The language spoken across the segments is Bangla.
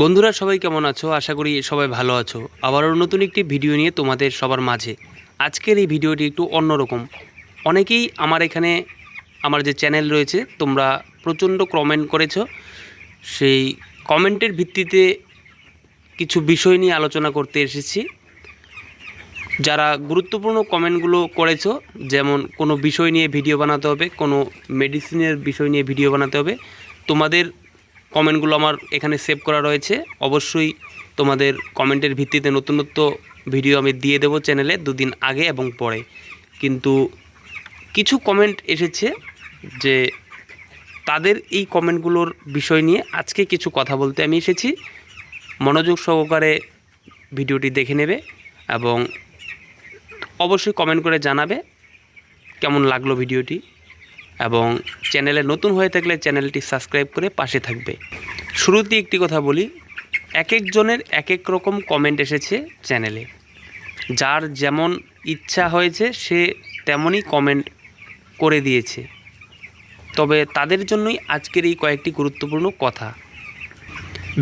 বন্ধুরা, সবাই কেমন আছো? আশা করি সবাই ভালো আছো। আবারও নতুন একটি ভিডিও নিয়ে তোমাদের সবার মাঝে। আজকের এই ভিডিওটি একটু অন্যরকম। অনেকেই আমার এখানে আমার যে চ্যানেল রয়েছে, তোমরা প্রচণ্ড কমেন্ট করেছ। সেই কমেন্টের ভিত্তিতে কিছু বিষয় নিয়ে আলোচনা করতে এসেছি। যারা গুরুত্বপূর্ণ কমেন্টগুলো করেছ, যেমন কোনো বিষয় নিয়ে ভিডিও বানাতে হবে, কোনো মেডিসিনের বিষয় নিয়ে ভিডিও বানাতে হবে, তোমাদের কমেন্টগুলো আমার এখানে সেভ করা রয়েছে। অবশ্যই তোমাদের কমেন্টের ভিত্তিতে নতুনত্ব ভিডিও আমি দিয়ে দেবো চ্যানেলে দুদিন আগে এবং পরে। কিন্তু কিছু কমেন্ট এসেছে যে তাদের এই কমেন্টগুলোর বিষয় নিয়ে আজকে কিছু কথা বলতে আমি এসেছি। মনোযোগ সহকারে ভিডিওটি দেখে নেবে এবং অবশ্যই কমেন্ট করে জানাবে কেমন লাগল ভিডিওটি। এবং চ্যানেলে নতুন হয়ে থাকলে চ্যানেলটি সাবস্ক্রাইব করে পাশে থাকবে। শুরুতেই একটি কথা বলি এক একজনের এক এক রকম কমেন্ট এসেছে চ্যানেলে। যার যেমন ইচ্ছা হয়েছে, সে তেমনই কমেন্ট করে দিয়েছে। তবে তাদের জন্যই আজকের এই কয়েকটি গুরুত্বপূর্ণ কথা।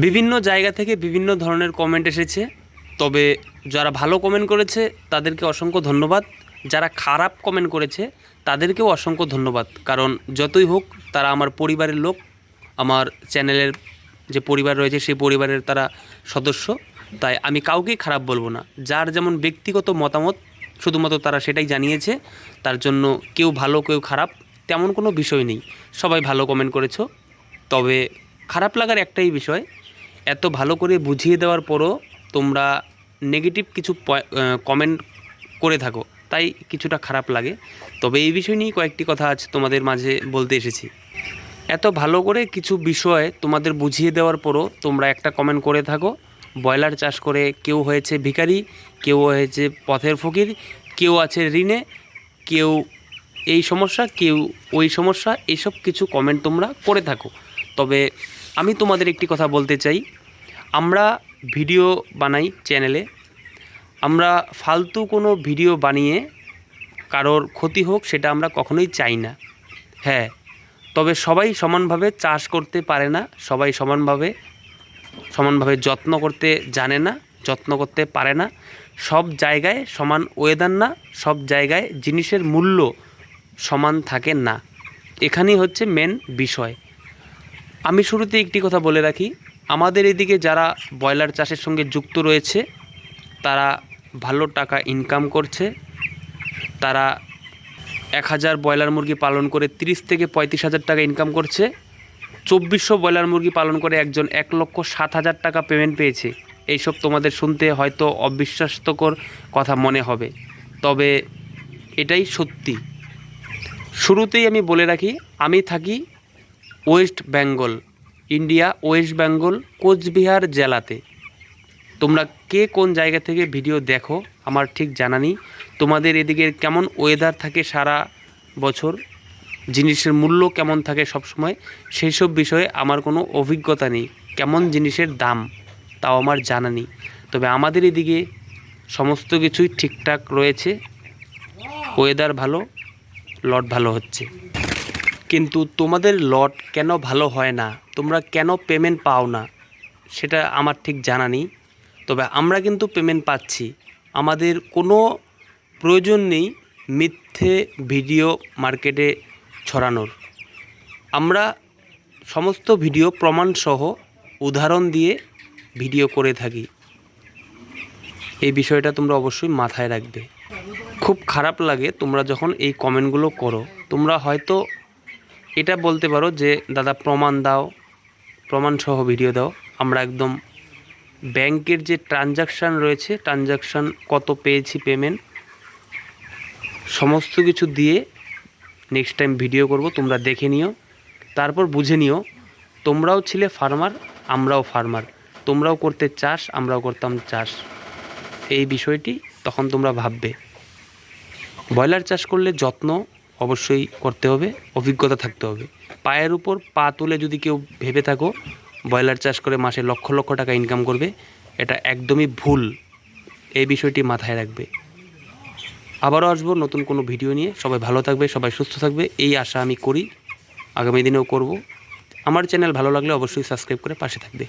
বিভিন্ন জায়গা থেকে বিভিন্ন ধরনের কমেন্ট এসেছে, তবে যারা ভালো কমেন্ট করেছে, তাদেরকে অসংখ্য ধন্যবাদ। যারা খারাপ কমেন্ট করেছে তাদেরকেও অসংখ্য ধন্যবাদ। কারণ যতই হোক, তারা আমার পরিবারের লোক, আমার চ্যানেলের যে পরিবার রয়েছে, সেই পরিবারের তারা সদস্য। তাই আমি কাউকেই খারাপ বলব না। যার যেমন ব্যক্তিগত মতামত, শুধুমাত্র তারা সেটাই জানিয়েছে, তার জন্য কেউ ভালো, কেউ খারাপ, তেমন কোনো বিষয় নেই। সবাই ভালো কমেন্ট করেছ। তবে খারাপ লাগার একটাই বিষয়, এত ভালো করে বুঝিয়ে দেওয়ার পরও তোমরা নেগেটিভ কিছু কমেন্ট করে থাকো। তাই কিছুটা খারাপ লাগে। তবে এই বিষয় নিয়ে কয়েকটি কথা আজ তোমাদের মাঝে বলতে এসেছি। এত ভালো করে কিছু বিষয় তোমাদের বুঝিয়ে দেওয়ার পরও তোমরা একটা কমেন্ট করে থাকো। ব্রয়লার চাষ করে কেউ হয়েছে ভিখারি, কেউ হয়েছে পথের ফকির, কেউ আছে ঋণে, কেউ এই সমস্যা, কেউ ওই সমস্যা এইসব কিছু কমেন্ট তোমরা করে থাকো। তবে আমি তোমাদের একটি কথা বলতে চাই। আমরা ভিডিও বানাই চ্যানেলে আমরা ফালতু কোনো ভিডিও বানিয়ে কারোর ক্ষতি হোক সেটা আমরা কখনোই চাই না। হ্যাঁ তবে সবাই সমানভাবে চাষ করতে পারে না, সবাই সমানভাবে সমানভাবে যত্ন করতে জানে না, যত্ন করতে পারে না। সব জায়গায় সমান ওয়েদার না, সব জায়গায় জিনিসের মূল্য সমান থাকে না। এখানেই হচ্ছে মেন বিষয়। আমি শুরুতে একটি কথা বলে রাখি, আমাদের এদিকে যারা ব্রয়লার চাষের সঙ্গে যুক্ত রয়েছে, তারা ভালো টাকা ইনকাম করছে। তারা এক হাজার ব্রয়লার মুরগি পালন করে তিরিশ থেকে পঁয়ত্রিশ হাজার টাকা ইনকাম করছে। চব্বিশশো ব্রয়লার মুরগি পালন করে একজন এক লক্ষ সাত হাজার টাকা পেমেন্ট পেয়েছে। এইসব তোমাদের শুনতে হয়তো অবিশ্বাস্যকর কথা মনে হবে। তবে এটাই সত্যি। শুরুতেই আমি বলে রাখি, আমি থাকি West Bengal, India, West Bengal, Coochbehar জেলাতে। তোমরা কে কোন জায়গা থেকে ভিডিও দেখো, আমার ঠিক জানা নেই। তোমাদের এদিকে কেমন ওয়েদার থাকে সারা বছর? জিনিসের মূল্য কেমন থাকে সব সময় সেই সব বিষয়ে আমার কোনো অভিজ্ঞতা নেই। কেমন জিনিসের দাম, তাও আমার জানা নেই। তবে আমাদের এদিকে সমস্ত কিছুই ঠিকঠাক রয়েছে। ওয়েদার ভালো লট ভালো হচ্ছে। কিন্তু তোমাদের লট কেন ভালো হয় না? তোমরা কেন পেমেন্ট পাও না? সেটা আমার ঠিক জানা নেই। তবে আমরা কিন্তু পেমেন্ট পাচ্ছি। আমাদের কোনো প্রয়োজন নেই মিথ্যে ভিডিও মার্কেটে ছড়ানোর। আমরা সমস্ত ভিডিও প্রমাণসহ উদাহরণ দিয়ে ভিডিও করে থাকি। এই বিষয়টা তোমরা অবশ্যই মাথায় রাখবে। খুব খারাপ লাগে তোমরা যখন এই কমেন্টগুলো করো। তোমরা হয়তো এটা বলতে পারো যে, দাদা, প্রমাণ দাও, প্রমাণসহ ভিডিও দাও, আমরা একদম ব্যাংকের যে ট্রানজাকশান রয়েছে, ট্রানজাকশান কত পেয়েছি পেমেন্ট সমস্ত কিছু দিয়ে নেক্সট টাইম ভিডিও করব, তোমরা দেখে নিও, তারপর বুঝে নিও, তোমরাও ছিলে ফার্মার আমরাও ফার্মার তোমরাও করতে চাষ, আমরাও করতাম চাষ। এই বিষয়টি তখন তোমরা ভাববে। ব্রয়লার চাষ করলে যত্ন অবশ্যই করতে হবে, অভিজ্ঞতা থাকতে হবে। পায়ের উপর পা তুলে যদি কেউ ভেবে থাকো ব্রয়লার চাষ করে মাসে লক্ষ লক্ষ টাকা ইনকাম করবে, এটা একদমই ভুল। এই বিষয়টি মাথায় রাখবে। আবারও আসব নতুন কোনো ভিডিও নিয়ে। সবাই ভালো থাকবে, সবাই সুস্থ থাকবে, এই আশা আমি করি, আগামী দিনেও করব। আমার চ্যানেল ভালো লাগলে অবশ্যই সাবস্ক্রাইব করে পাশে থাকবে।